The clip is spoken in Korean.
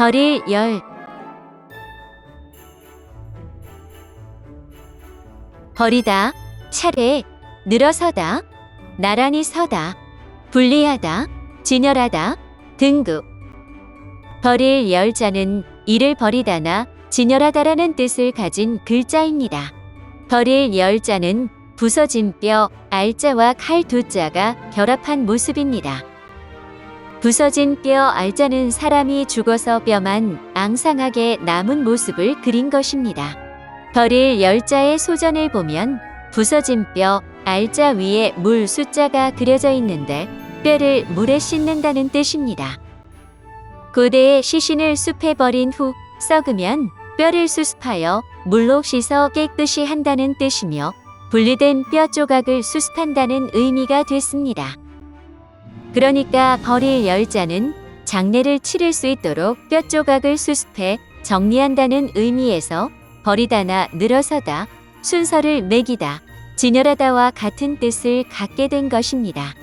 버릴 열 버리다, 차례, 늘어서다, 나란히 서다, 분리하다, 진열하다, 등급. 버릴 열자는 이를 버리다나 진열하다라는 뜻을 가진 글자입니다. 버릴 열자는 부서진 뼈, 알자와 칼 두 자가 결합한 모습입니다. 부서진 뼈 알자는 사람이 죽어서 뼈만 앙상하게 남은 모습을 그린 것입니다. 버릴 열자의 소전을 보면 부서진 뼈 알자 위에 물 숫자가 그려져 있는데 뼈를 물에 씻는다는 뜻입니다. 고대의 시신을 숲에 버린 후 썩으면 뼈를 수습하여 물로 씻어 깨끗이 한다는 뜻이며 분리된 뼈 조각을 수습한다는 의미가 됐습니다. 그러니까 버릴 열자는 장례를 치를 수 있도록 뼈 조각을 수습해 정리한다는 의미에서 버리다나 늘어서다, 순서를 매기다, 진열하다와 같은 뜻을 갖게 된 것입니다.